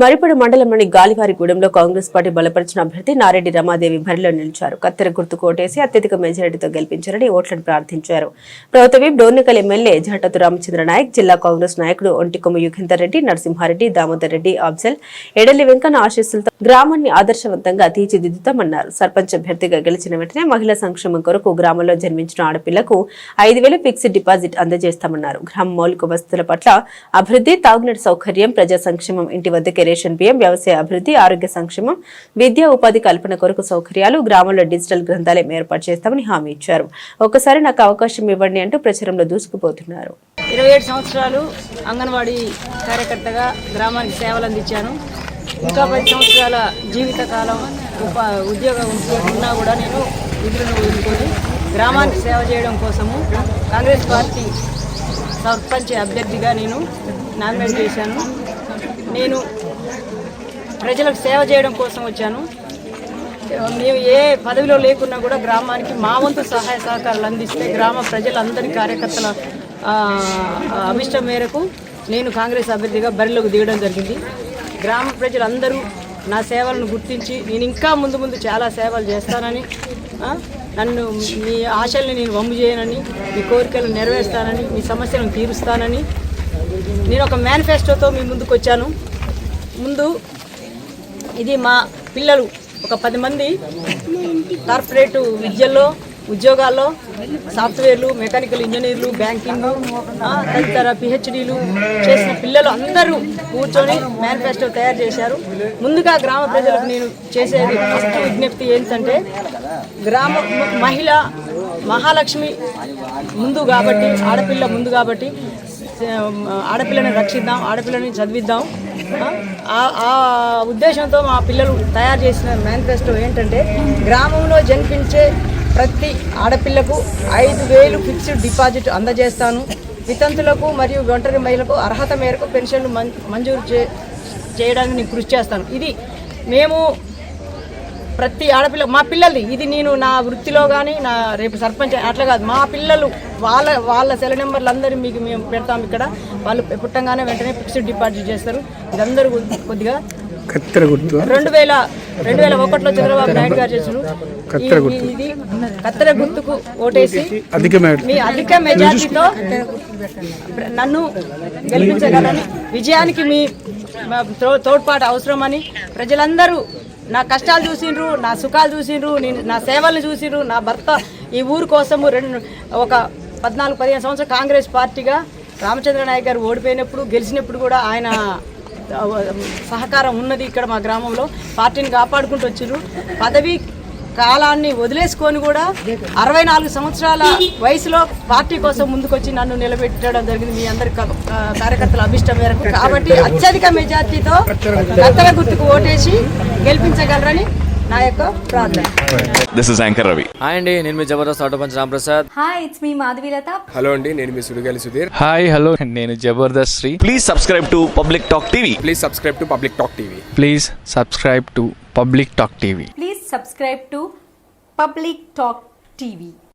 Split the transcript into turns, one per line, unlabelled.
మరిపడ మండలంలోని గాలివారిగూడెంలో కాంగ్రెస్ పార్టీ బలపరిచిన అభ్యర్థి నారెడ్డి రమాదేవి బరిలో నిలిచారు. కత్తెర గుర్తు కోటేసి అత్యధిక మెజారిటీతో గెలిపించారని ఓట్లను ప్రార్థించారు. ప్రభుత్వ విప్ డోర్నకల్ ఎమ్మెల్యే జహటతు రామచంద్ర నాయక్ జిల్లా కాంగ్రెస్ నాయకుడు ఒంటికొమ్మ యుగేందర్ రెడ్డి నరసింహారెడ్డి దామోదర్ రెడ్డి అబ్జల్ ఎడలి వెంకన్న ఆశీస్సులతో గ్రామాన్ని ఆదర్శవంతంగా తీర్చిదిద్దుతామన్నారు. సర్పంచ్ అభ్యర్థిగా గెలిచిన వెంటనే మహిళా సంక్షేమం కొరకు గ్రామంలో జన్మించిన ఆడపిల్లకు ఐదు వేలు ఫిక్స్డ్ డిపాజిట్ అందజేస్తామన్నారు. గ్రామ మౌలిక వసతుల పట్ల అభివృద్ధి తాగునీటి సౌకర్యం ప్రజా సంక్షేమం ఇంటి వద్దకే రేషన్ బియ్యం వ్యవసాయ అభివృద్ధి ఆరోగ్య సంక్షేమం విద్యా ఉపాధి కల్పన కొరకు సౌకర్యాలు గ్రామంలో డిజిటల్ గ్రంథాలయం ఏర్పాటు చేస్తామని హామీ ఇచ్చారు. ఒక్కసారి నాకు అవకాశం ఇవ్వండి అంటూ ప్రచారంలో దూసుకుపోతున్నారు.
ఇరవై ఏడు సంవత్సరాలు అంగన్వాడీ కార్యకర్తగా గ్రామానికి సేవలు అందించాను. ఇంకా పది సంవత్సరాల జీవితకాలం ఉప ఉద్యోగం ఉన్నా కూడా నేను విధులను వదులుకొని గ్రామానికి సేవ చేయడం కోసము కాంగ్రెస్ పార్టీ సర్పంచ్ అభ్యర్థిగా నేను నామినేట్ చేశాను. నేను ప్రజలకు సేవ చేయడం కోసం వచ్చాను. మేము ఏ పదవిలో లేకున్నా కూడా గ్రామానికి మా వంతు సహాయ సహకారాలు అందిస్తే గ్రామ ప్రజలందరి కార్యకర్తల అభిష్టం మేరకు నేను కాంగ్రెస్ అభ్యర్థిగా బరిలోకి దిగడం జరిగింది. గ్రామ ప్రజలందరూ నా సేవలను గుర్తించి నేను ఇంకా ముందు ముందు చాలా సేవలు చేస్తానని నన్ను మీ ఆశల్ని నేను వమ్ము చేయనని మీ కోరికలు నెరవేరుస్తానని మీ సమస్యలను తీరుస్తానని నేను ఒక మేనిఫెస్టోతో మీ ముందుకు వచ్చాను. ముందు ఇది మా పిల్లలు. ఒక పది మంది కార్పొరేట్ విద్యల్లో ఉద్యోగాల్లో సాఫ్ట్వేర్లు మెకానికల్ ఇంజనీర్లు బ్యాంకింగ్ తదితర పిహెచ్డీలు చేసిన పిల్లలు అందరూ కూర్చొని మేనిఫెస్టో తయారు చేశారు. ముందుగా గ్రామ ప్రజలకు నేను చేసేది ఫస్ట్ విజ్ఞప్తి ఏంటంటే గ్రామ మహిళ మహాలక్ష్మి ముందు కాబట్టి ఆడపిల్ల ముందు కాబట్టి ఆడపిల్లని రక్షిద్దాం ఆడపిల్లని చదివిద్దాం. ఆ ఆ ఉద్దేశంతో మా పిల్లలు తయారు చేసిన మేనిఫెస్టో ఏంటంటే గ్రామంలో జన్మించే ప్రతి ఆడపిల్లకు ఐదు వేలు ఫిక్స్డ్ డిపాజిట్ అందజేస్తాను. వితంతులకు మరియు ఒంటరి మహిళలకు అర్హత మేరకు పెన్షన్లు మం మంజూరు చే చేయడానికి నేను కృషి చేస్తాను. ఇది మేము ప్రతి ఆడపిల్ల మా పిల్లల్ని ఇది నేను నా వృత్తిలో కానీ నా రేపు సర్పంచ్ అట్లా కాదు. మా పిల్లలు వాళ్ళ వాళ్ళ సెల్ నెంబర్లు అందరూ మీకు మేము పెడతాం ఇక్కడ. వాళ్ళు పుట్టంగానే వెంటనే ఫిక్స్డ్ డిపాజిట్ చేస్తారు. ఇదందరూ కొద్ది- కొద్దిగా రెండు వేల రెండు వేల ఒకటిలో చంద్రబాబు నాయుడు గారు ఈ- ఇది కత్తెర గుర్తుకు ఓటేసి మీ అధిక మెజార్టీతో నన్ను గెలిపించగలని విజయానికి మీ తోడ్పాటు అవసరమని ప్రజలందరూ నా కష్టాలు చూసిండ్రు నా సుఖాలు చూసిండ్రు నేను నా సేవలను చూసిండ్రు నా భర్త ఈ ఊరు కోసము రెండు ఒక పద్నాలుగు పదిహేను సంవత్సరాలు కాంగ్రెస్ పార్టీగా రామచంద్ర నాయక్ గారు ఓడిపోయినప్పుడు గెలిచినప్పుడు కూడా ఆయన సహకారం ఉన్నది ఇక్కడ మా గ్రామంలో. పార్టీని కాపాడుకుంటూ వచ్చిండ్రు పదవి కాలాన్ని వదిలేసుకొని కూడా అరవై నాలుగు సంవత్సరాల వయసులో పార్టీ కోసం ముందుకొచ్చి నన్ను నిలబెట్టడం జరిగింది. మీ అందరి కార్యకర్తల అభిష్టం మేరకు. కాబట్టి అత్యధిక మెజార్టీతో కత్తెర గుర్తుకు ఓటేసి గెలిపించగలరని నా యొక్క ప్రార్థన.
This is anchor Ravi
hi అండి నేను మీ Jabardasth auto punch Ramprasad.
Hi it's me Madhavilatha
hello అండి నేను మీ సుడిగాలి సుధీర్.
హాయ్ హలో నేను Jabardasth Sri.
Please subscribe to public talk TV
please subscribe to public talk TV
please subscribe to public talk TV
please subscribe to public talk TV